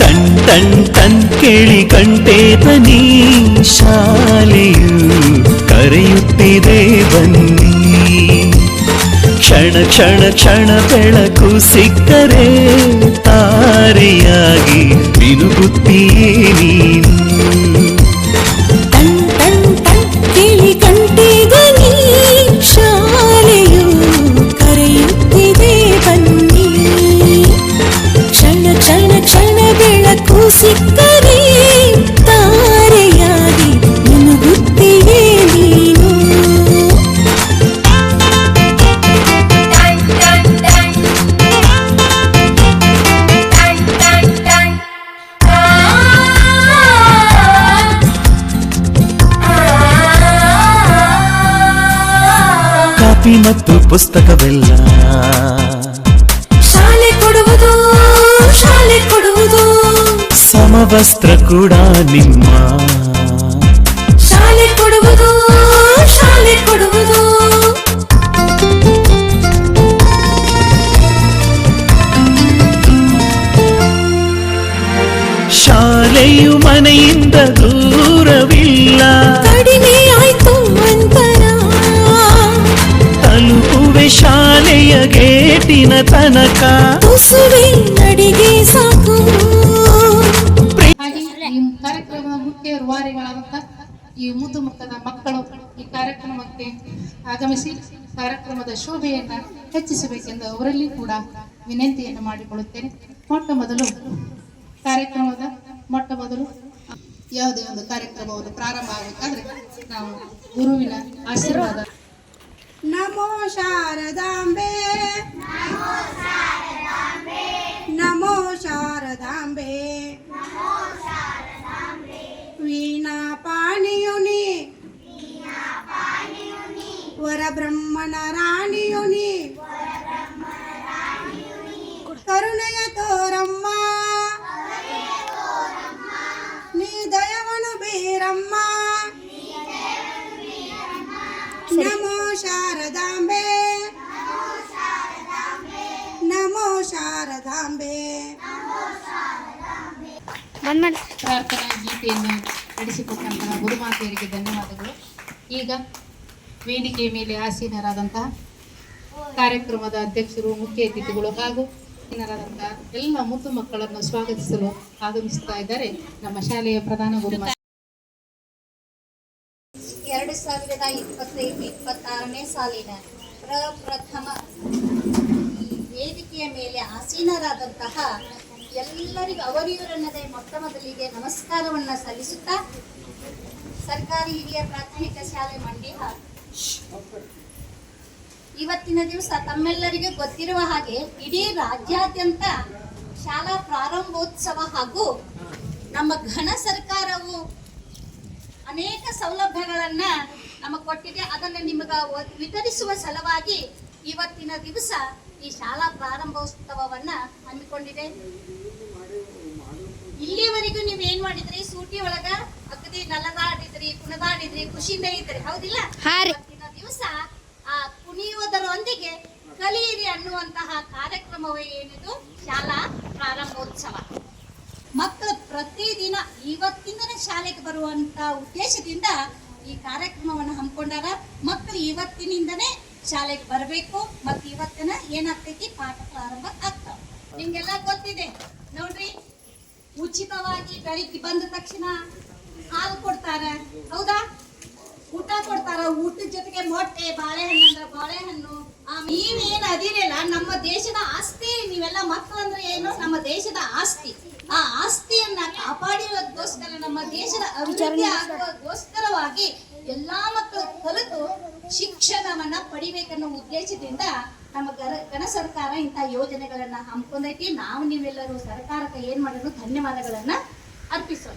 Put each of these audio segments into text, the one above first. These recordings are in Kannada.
ಟನ್ ಟನ್ ಟನ್ ಕೇಳಿ ಕಂಟೆ ಬನ್ನಿ ಶಾಲೆಯು ಕರೆಯುತ್ತಿದೆ ಬನ್ನಿ. ಕ್ಷಣ ಕ್ಷಣ ಕ್ಷಣ ಬೆಳಕು ಸಿಕ್ಕರೆ, ತಾರೆಯಾಗಿ ಮಿನುಗುತ್ತೀಯೇ ನೀನು. ಸಿಕ್ಕರೆ ತಾರೆಯಾಗಿ ಮುನುಗುತ್ತೀಯೇ ನೀನು ಕಾಪಿ ಮತ್ತು ಪುಸ್ತಕವೆಲ್ಲ ಸಮವಸ್ತ್ರ ಕೂಡ ನಿಮ್ಮ. ಶಾಲೆ ಕೊಡುವುದು ಶಾಲೆ ಕೊಡುವುದು. ಶಾಲೆಯು ಮನೆಯಿಂದ ದೂರವಿಲ್ಲ. ಕಡಿಮೆ ಆಯ್ತು ಅಂತರ. ತಲುಪುವೆ ಶಾಲೆಯ ಗೇಟಿನ ತನಕ. ಉಸುವೆ ನಡಿಗೆ ಸಾಕು. ರೂವಾರಿಗಳಾದಂಥ ಈ ಮುದ್ದು ಮುಖದ ಮಕ್ಕಳು ಈ ಕಾರ್ಯಕ್ರಮಕ್ಕೆ ಆಗಮಿಸಿ ಕಾರ್ಯಕ್ರಮದ ಶೋಭೆಯನ್ನ ಹೆಚ್ಚಿಸಬೇಕೆಂದು ಅವರಲ್ಲಿ ಕೂಡ ವಿನಂತಿಯನ್ನು ಮಾಡಿಕೊಳ್ಳುತ್ತೇನೆ. ಮೊಟ್ಟ ಮೊದಲು ಕಾರ್ಯಕ್ರಮದ ಮೊಟ್ಟ ಮೊದಲು ಯಾವುದೇ ಒಂದು ಕಾರ್ಯಕ್ರಮವನ್ನು ಪ್ರಾರಂಭ ಆಗಬೇಕಾದ್ರೆ ನಾವು ಗುರುವಿನ ಆಶೀರ್ವಾದ ನಮೋ ಶಾರದಾಂಬೆ. ನಮೋ ಶಾರದಾಂಬೆ. ವರಬ್ರಹ್ಮನ ರಾಣಿಯುನಿ ಕರುಣೆಯ ತೋರಮ್ಮ. ನೀ ದಯವನು ಬೀರಮ್ಮ. ನಮೋ ಶಾರದಾಂಬೆ. ನಮೋ ಶಾರದಾಂಬೆ. ಪ್ರಾರ್ಥನಾ ಗೀತೆಯನ್ನು ನಡೆಸಿಕೊಟ್ಟಂತಹ ಗುರುಮಾತೆಯರಿಗೆ ಧನ್ಯವಾದಗಳು. ಈಗ ವೇದಿಕೆಯ ಮೇಲೆ ಆಸೀನರಾದಂತಹ ಕಾರ್ಯಕ್ರಮದ ಅಧ್ಯಕ್ಷರು, ಮುಖ್ಯ ಅತಿಥಿಗಳು ಹಾಗೂ ಆಸೀನರಾದಂತಹ ಎಲ್ಲ ಮುದ್ದು ಮಕ್ಕಳನ್ನು ಸ್ವಾಗತಿಸಲು ಆಗಮಿಸ್ತಾ ಇದ್ದಾರೆ ನಮ್ಮ ಶಾಲೆಯ ಪ್ರಧಾನ ಗುರು ಎರಡು ಸಾವಿರದ ಇಪ್ಪತ್ತೈದು, ಇಪ್ಪತ್ತಾರನೇ ಸಾಲಿನ ಪ್ರಪ್ರಥಮ ವೇದಿಕೆಯ ಮೇಲೆ ಆಸೀನರಾದಂತಹ ಎಲ್ಲರಿಗೂ ಅವರಿವರನ್ನದೇ ಮೊಟ್ಟ ಮೊದಲಿಗೆ ನಮಸ್ಕಾರವನ್ನು ಸಲ್ಲಿಸುತ್ತಾ ಸರ್ಕಾರಿ ಹಿರಿಯ ಪ್ರಾಥಮಿಕ ಶಾಲೆ ಮಂಡ್ಯ ಇವತ್ತಿನ ದಿವಸ ತಮ್ಮೆಲ್ಲರಿಗೂ ಗೊತ್ತಿರುವ ಹಾಗೆ ಇಡೀ ರಾಜ್ಯಾದ್ಯಂತ ಶಾಲಾ ಪ್ರಾರಂಭೋತ್ಸವ ಹಾಗೂ ನಮ್ಮ ಘನ ಸರ್ಕಾರವು ಅನೇಕ ಸೌಲಭ್ಯಗಳನ್ನ ನಮಗೆ ಕೊಟ್ಟಿದೆ. ಅದನ್ನು ನಿಮಗೆ ವಿತರಿಸುವ ಸಲುವಾಗಿ ಇವತ್ತಿನ ದಿವಸ ಈ ಶಾಲಾ ಪ್ರಾರಂಭೋತ್ಸವವನ್ನ ಹಮ್ಮಿಕೊಂಡಿದೆ. ಇಲ್ಲಿವರೆಗೂ ನೀವೇನ್ ಮಾಡಿದ್ರಿ? ಸೂಟಿ ಒಳಗ ಅಗದಿ ನಲದಾಡಿದ್ರಿ ಕುಣದಾಡಿದ್ರಿ ಖುಷಿಯಿಂದ ಇದ್ರಿ ಹೌದಿಲ್ಲ? ಇವತ್ತಿನ ದಿವಸ ಆ ಕುಣಿಯುವುದರೊಂದಿಗೆ ಕಲಿಯಿರಿ ಅನ್ನುವಂತಹ ಕಾರ್ಯಕ್ರಮವೇ ಏನಿದು? ಶಾಲಾ ಪ್ರಾರಂಭೋತ್ಸವ. ಮಕ್ಕಳು ಪ್ರತಿದಿನ ಇವತ್ತಿಂದನೇ ಶಾಲೆಗೆ ಬರುವಂತ ಉದ್ದೇಶದಿಂದ ಈ ಕಾರ್ಯಕ್ರಮವನ್ನು ಹಮ್ಮಿಕೊಂಡಾರ ಮಕ್ಕಳು ಇವತ್ತಿನಿಂದನೇ ಶಾಲೆಗೆ ಬರಬೇಕು. ಮತ್ತು ಇವತ್ತಿನ ಏನಾಗ್ತೈತಿ? ಪಾಠ ಪ್ರಾರಂಭ ಆಗ್ತಾವ. ನಿಮ್ಗೆಲ್ಲ ಗೊತ್ತಿದೆ. ನೋಡ್ರಿ ಉಚಿತವಾಗಿ ಬೆಳಿಗ್ಗೆ ಬಂದ ತಕ್ಷಣ ಹಾಲು ಕೊಡ್ತಾರ. ಹೌದಾ? ಊಟ ಕೊಡ್ತಾರ. ಊಟದ ಜೊತೆಗೆ ಮೊಟ್ಟೆ ಬಾಳೆಹಣ್ಣು. ಅಂದ್ರೆ ಬಾಳೆಹಣ್ಣು ನೀವೇನು ಅದಿರಲ್ಲ, ನಮ್ಮ ದೇಶದ ಆಸ್ತಿ. ನೀವೆಲ್ಲ ಮಕ್ಕಳು ಅಂದ್ರೆ ಏನು? ನಮ್ಮ ದೇಶದ ಆಸ್ತಿ. ಆ ಆಸ್ತಿಯನ್ನ ಕಾಪಾಡಿರೋದಕ್ಕೋಸ್ಕರ ನಮ್ಮ ದೇಶದ ಅಭಿವೃದ್ಧಿ ಆಗುವುದಕ್ಕೋಸ್ಕರವಾಗಿ ಎಲ್ಲಾ ಮಕ್ಕಳು ಕಲಿತು ಶಿಕ್ಷಣವನ್ನ ಪಡಿಬೇಕನ್ನೋ ಉದ್ದೇಶದಿಂದ ನಮ್ಮ ಗಣ ಸರ್ಕಾರ ಇಂಥ ಯೋಜನೆಗಳನ್ನ ಹಮ್ಮಿಕೊಂಡೈತಿ. ನಾವು ನೀವೆಲ್ಲರೂ ಸರ್ಕಾರಕ್ಕೆ ಏನ್ ಮಾಡಲು ಧನ್ಯವಾದಗಳನ್ನ ಅರ್ಪಿಸೋಣ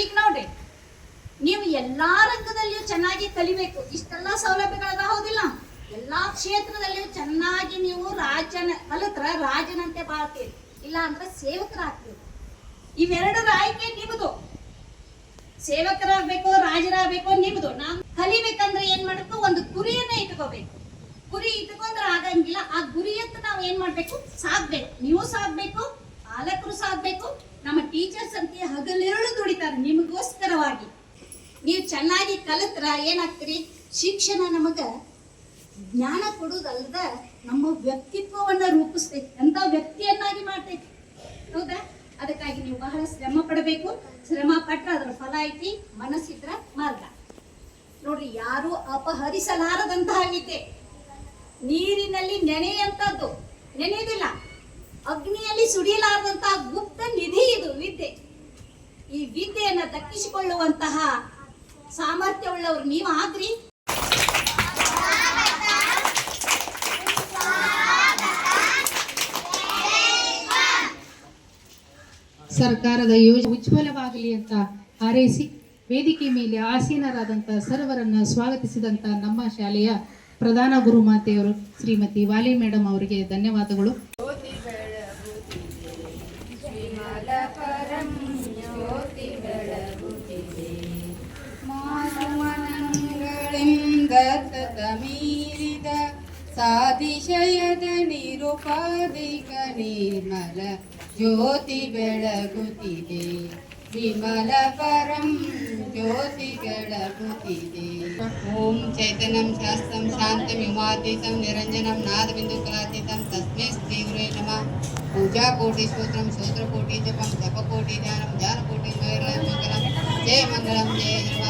ಈಗ ನೋಡಿ, ನೀವು ಎಲ್ಲಾ ರಂಗದಲ್ಲಿಯೂ ಚೆನ್ನಾಗಿ ಕಲಿಬೇಕು. ಇಷ್ಟೆಲ್ಲ ಸೌಲಭ್ಯಗಳದ ಹೌದಿಲ್ಲ. ಎಲ್ಲಾ ಕ್ಷೇತ್ರದಲ್ಲಿಯೂ ಚೆನ್ನಾಗಿ ನೀವು ರಾಜನ ಕಲತ್ರ ರಾಜನಂತೆ ಬಾಳ್ತೀರಿ. ಇಲ್ಲ ಅಂದ್ರೆ ಸೇವಕರಾಗ್ತೀರಿ. ಇವೆರಡರ ಆಯ್ಕೆ ನಿಮ್ಮದು ಸೇವಕರಾಗಬೇಕು, ರಾಜರಾಗಬೇಕು ನಿಮ್ಮದು ನಾವು ಕಲಿಬೇಕಂದ್ರೆ ಏನ್ ಮಾಡಬೇಕು? ಒಂದು ಗುರಿಯನ್ನ ಇಟ್ಕೋಬೇಕು. ಗುರಿ ಇಟ್ಕೊಂಡ್ರೆ ಆಗಂಗಿಲ್ಲ. ಆ ಗುರಿಯತ್ತ ನಾವು ಏನ್ ಮಾಡ್ಬೇಕು? ಸಾಗ್ಬೇಕು ನೀವು ಸಾಗ್ಬೇಕು ಪಾಲಕರು ಸಾಗ್ಬೇಕು ನಮ್ಮ ಟೀಚರ್ಸ್ ಅಂತ ಹಗಲಿರುಳು ದುಡಿತಾರೆ ನಿಮಗೋಸ್ಕರವಾಗಿ. ನೀವು ಚೆನ್ನಾಗಿ ಕಲಿತ್ರ, ಏನಾಗ್ತೀರಿ? ಶಿಕ್ಷಣ ನಮಗ ಜ್ಞಾನ ಕೊಡೋದಲ್ದ ನಮ್ಮ ವ್ಯಕ್ತಿತ್ವವನ್ನ ರೂಪಿಸ್ತೈತಿ ಎಂತ ವ್ಯಕ್ತಿಯನ್ನಾಗಿ ಮಾಡ್ತೈತಿ. ಹೌದಾ? ಅದಕ್ಕಾಗಿ ನೀವು ಬಹಳ ಶ್ರಮ ಪಡಬೇಕು. ಶ್ರಮ ಪಟ್ಟ ಅದರ ಫಲ ಐತಿ, ಮನಸ್ಸಿದ್ರ ಮಾರ್ಗ. ನೋಡ್ರಿ, ಯಾರು ಅಪಹರಿಸಲಾರದಂತಹ ವಿದ್ಯೆ. ನೀರಿನಲ್ಲಿ ನೆನೆಯಂತದ್ದು ನೆನೆಯುವುದಿಲ್ಲ. ಅಗ್ನಿಯಲ್ಲಿ ಸುಡಿಯಲಾರದಂತಹ ಗುಪ್ತ ನಿಧಿ ಇದು, ವಿದ್ಯೆ. ಈ ವಿದ್ಯೆಯನ್ನ ದಕ್ಕಿಸಿಕೊಳ್ಳುವಂತಹ ಸಾಮರ್ಥ್ಯವುಳ್ಳವರು ನೀವು ಆದ್ರಿ. ಸರ್ಕಾರದ ಯೋಜನೆ ಉಜ್ವಲವಾಗಲಿ ಅಂತ ಹಾರೈಸಿ, ವೇದಿಕೆ ಮೇಲೆ ಆಸೀನರಾದಂತಹ ಸರ್ವರನ್ನ ಸ್ವಾಗತಿಸಿದಂತ ನಮ್ಮ ಶಾಲೆಯ ಪ್ರಧಾನ ಗುರುಮಾತೆಯವರು ಶ್ರೀಮತಿ ವಾಲಿ ಮೇಡಮ್ ಅವರಿಗೆ ಧನ್ಯವಾದಗಳು. ಸಾಧಿಶಯದ ನಿರುಪಾಧಿಕ ನಿರ್ಮಲ ಜ್ಯೋತಿ ಬೆಳಗುತ್ತಿದೆ ವಿಮಲ ಪರಂ ಜ್ಯೋತಿ ಬೆಳಗುತ್ತಿದೆ ಓಂ ಚೈತನ್ಯಂ ಶಾಸ್ತ್ರಂ ಶಾಂತಂ ಹಿಮಾತೀತಂ ನಿರಂಜನಂ ನಾದಬಿಂದುಕಲಾತೀತಂ ತಸ್ಮೈ ಶ್ರೀ ಗುರೇ ನಮಃ ಪೂಜಾ ಕೋಟಿ ಸ್ತೋತ್ರಂ ಸ್ತೋತ್ರ ಕೋಟಿ ಜಪಂ ಜಪ ಕೋಟಿ ಧ್ಯಾನಂ ಧ್ಯಾನ ಕೋಟಿ ಜಯ ಮಂಗಳಂ ಜಯ ಜಯ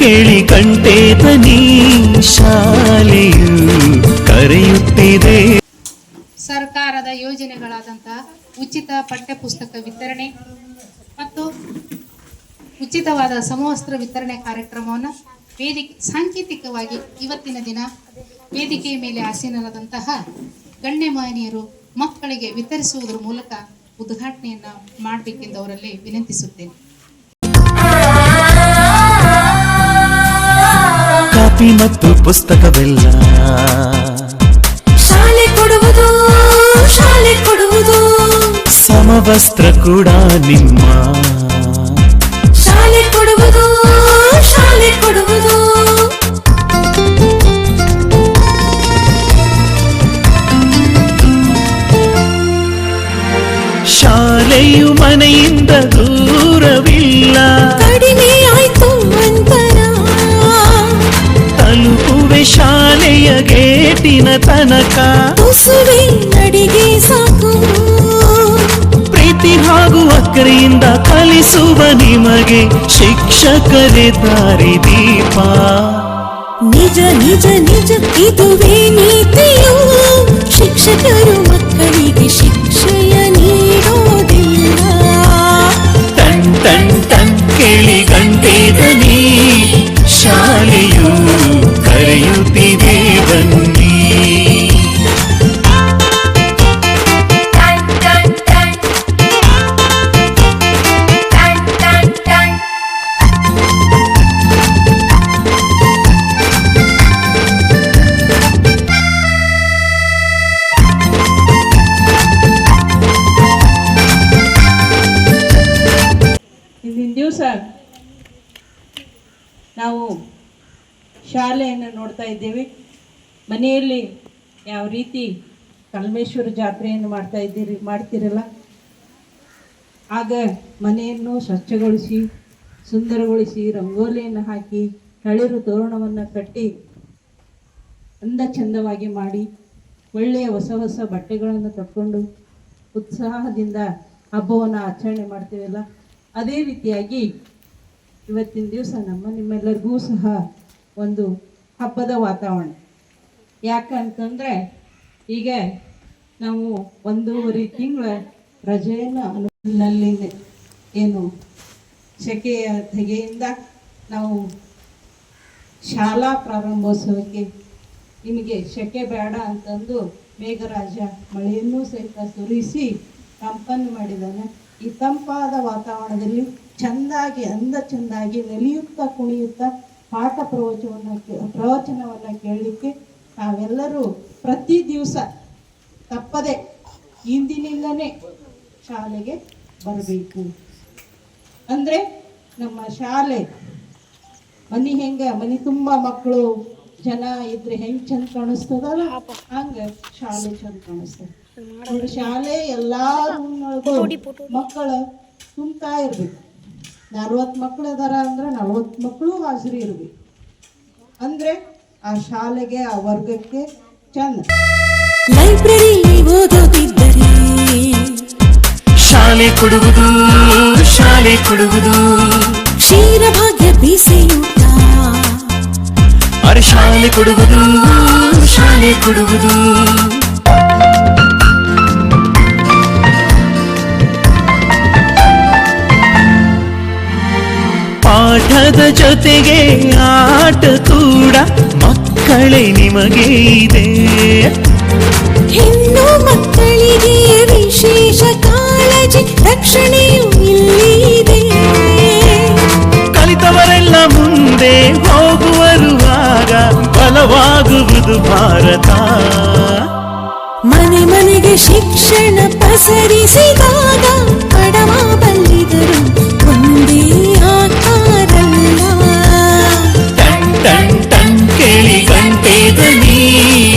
ಕೇಳಿ ಕರೆಯುತ್ತಿದೆ. ಸರ್ಕಾರದ ಯೋಜನೆಗಳಾದಂತಹ ಉಚಿತ ಪಠ್ಯಪುಸ್ತಕ ವಿತರಣೆ ಮತ್ತು ಉಚಿತವಾದ ಸಮವಸ್ತ್ರ ವಿತರಣೆ ಕಾರ್ಯಕ್ರಮವನ್ನು ವೇದಿಕೆ ಸಾಂಕೇತಿಕವಾಗಿ ಇವತ್ತಿನ ದಿನ ವೇದಿಕೆಯ ಮೇಲೆ ಆಸೀನರಾದಂತಹ ಗಣ್ಯಮಾನ್ಯರು ಮಕ್ಕಳಿಗೆ ವಿತರಿಸುವುದರ ಮೂಲಕ ಉದ್ಘಾಟನೆಯನ್ನ ಮಾಡಬೇಕೆಂದು ಅವರಲ್ಲಿ ವಿನಂತಿಸುತ್ತೇನೆ. ಕಾಪಿ ಮತ್ತು ಪುಸ್ತಕವೆಲ್ಲ ಶಾಲೆ ಕೊಡುವುದು ಶಾಲೆ ಕೊಡುವುದು. ಸಮವಸ್ತ್ರ ಕೂಡ ನಿಮ್ಮ. ಶಾಲೆ ಕೊಡುವುದು ಶಾಲೆ ಕೊಡುವುದು. ಶಾಲೆಯು ಮನೆಯಿಂದ ದೂರವಿಲ್ಲ. ಕಡಿಮೆ ಆಯ್ತು ಅಂತರ ತಲುಪುವೆ ಶಾಲೆಯ ಗೇಟಿನ ತನಕ. ಉಸುವೆ ನಡಿಗೆ ಸಾಕು. ಪ್ರೀತಿ ಹಾಗೂ ಅಕ್ಕರೆಯಿಂದ ಕಲಿಸುವ ನಿಮಗೆ ಶಿಕ್ಷಕರೇ ದಾರಿ ದೀಪ. ನಿಜ ನಿಜ ನಿಜ ಇದುವೇ ನೀತಿಯು. ಶಿಕ್ಷಕರು ಮಕ್ಕಳಿಗೆ ಕೇಳಿ ಗಂಟೆದನಿ ಶಾಲೆಯು ಕರೆಯುತ್ತಿ ನಾವು ಶಾಲೆಯನ್ನು ನೋಡ್ತಾ ಇದ್ದೇವೆ. ಮನೆಯಲ್ಲಿ ಯಾವ ರೀತಿ ಕಲ್ಮೇಶ್ವರ ಜಾತ್ರೆಯನ್ನು ಮಾಡ್ತಾ ಇದ್ದೀರಿ, ಮಾಡ್ತಿರಲ್ಲ? ಆಗ ಮನೆಯನ್ನು ಸ್ವಚ್ಛಗೊಳಿಸಿ, ಸುಂದರಗೊಳಿಸಿ, ರಂಗೋಲಿಯನ್ನು ಹಾಕಿ, ತಳಿರು ತೋರಣವನ್ನು ಕಟ್ಟಿ, ಅಂದ ಚಂದವಾಗಿ ಮಾಡಿ, ಒಳ್ಳೆಯ ಹೊಸ ಹೊಸ ಬಟ್ಟೆಗಳನ್ನು ತಕ್ಕೊಂಡು ಉತ್ಸಾಹದಿಂದ ಹಬ್ಬವನ್ನು ಆಚರಣೆ ಮಾಡ್ತೀವಲ್ಲ? ಅದೇ ರೀತಿಯಾಗಿ ಇವತ್ತಿನ ದಿವಸ ನಮ್ಮ ನಿಮ್ಮೆಲ್ಲರಿಗೂ ಸಹ ಒಂದು ಹಬ್ಬದ ವಾತಾವರಣ. ಯಾಕಂತಂದರೆ ಈಗ ನಾವು ಒಂದೂವರೆ ತಿಂಗಳ ರಜೆಯನ್ನು ಅನುನಲ್ಲಿ ಏನು ಸೆಕೆಯ ತೆಗೆಯಿಂದ ನಾವು ಶಾಲಾ ಪ್ರಾರಂಭೋತ್ಸವಕ್ಕೆ ನಿಮಗೆ ಸೆಕೆ ಬೇಡ ಅಂತಂದು ಮೇಘರಾಜ ಮಳೆಯನ್ನು ಸಹಿತ ಸುರಿಸಿ ತಂಪನ್ನು ಮಾಡಿದ್ದಾನೆ. ಈ ತಂಪಾದ ವಾತಾವರಣದಲ್ಲಿ ಚೆಂದಾಗಿ ಅಂದ ಚೆಂದಾಗಿ ನಲಿಯುತ್ತಾ ಕುಣಿಯುತ್ತಾ ಪಾಠ ಪ್ರವಚನವನ್ನು ಪ್ರವಚನವನ್ನು ಕೇಳಲಿಕ್ಕೆ ನಾವೆಲ್ಲರೂ ಪ್ರತಿ ದಿವಸ ತಪ್ಪದೆ ಇಂದಿನಿಂದನೇ ಶಾಲೆಗೆ ಬರಬೇಕು. ಅಂದರೆ ನಮ್ಮ ಶಾಲೆ ಮನಿ ಹೆಂಗೆ ಮನೆ ತುಂಬ ಮಕ್ಕಳು ಜನ ಇದ್ರೆ ಹೆಂಗೆ ಚಂದ ಕಾಣಿಸ್ತದಲ್ಲ? ಹಂಗೆ ಶಾಲೆ ಚಂದ ಕಾಣಿಸ್ತದೆ. ಶಾಲೆ ಎಲ್ಲಾರು ಮಕ್ಕಳು ತುಂಬ್ತಾ ಇರ್ಬೇಕು. ನಲ್ವತ್ತು ಮಕ್ಕಳು ಅದಾರ ಅಂದ್ರೆ ನಲ್ವತ್ತು ಮಕ್ಕಳು ಹಾಜರಿ ಇರ್ಬೇಕು. ಅಂದ್ರೆ ಆ ಶಾಲೆಗೆ ಆ ವರ್ಗಕ್ಕೆ ಚಂದ. ಲೈಬ್ರರಿ ಓದೋದಿದ್ದರೆ ಶಾಲೆ ಕೊಡುವುದು ಶಾಲೆ ಕೊಡುವುದು. ಕ್ಷೀರಭಾಗ್ಯ ಬೀಸೆಯುತ್ತ ಅರೆ ಶಾಲೆ ಕೊಡುವುದು ಶಾಲೆ ಕೊಡುವುದು. ಜೊತೆಗೆ ಆಟ ಕೂಡ ಮಕ್ಕಳೇ ನಿಮಗೆ ಇದೆ. ಹೆಣ್ಣು ಮಕ್ಕಳಿಗೆ ವಿಶೇಷ ಕಾಳಜಿ ರಕ್ಷಣೆಯೂ ಇಲ್ಲಿದೆ. ಕಲಿತವರೆಲ್ಲ ಮುಂದೆ ಹೋಗುವರುವಾಗ ಬಲವಾಗುವುದು ಭಾರತ. ಮನೆ ಮನೆಗೆ ಶಿಕ್ಷಣ ಪಸರಿಸಿದಾಗ ಬಡವ ಬಲ್ಲಿದರು ಒಂದೇ ಧ್ವನಿ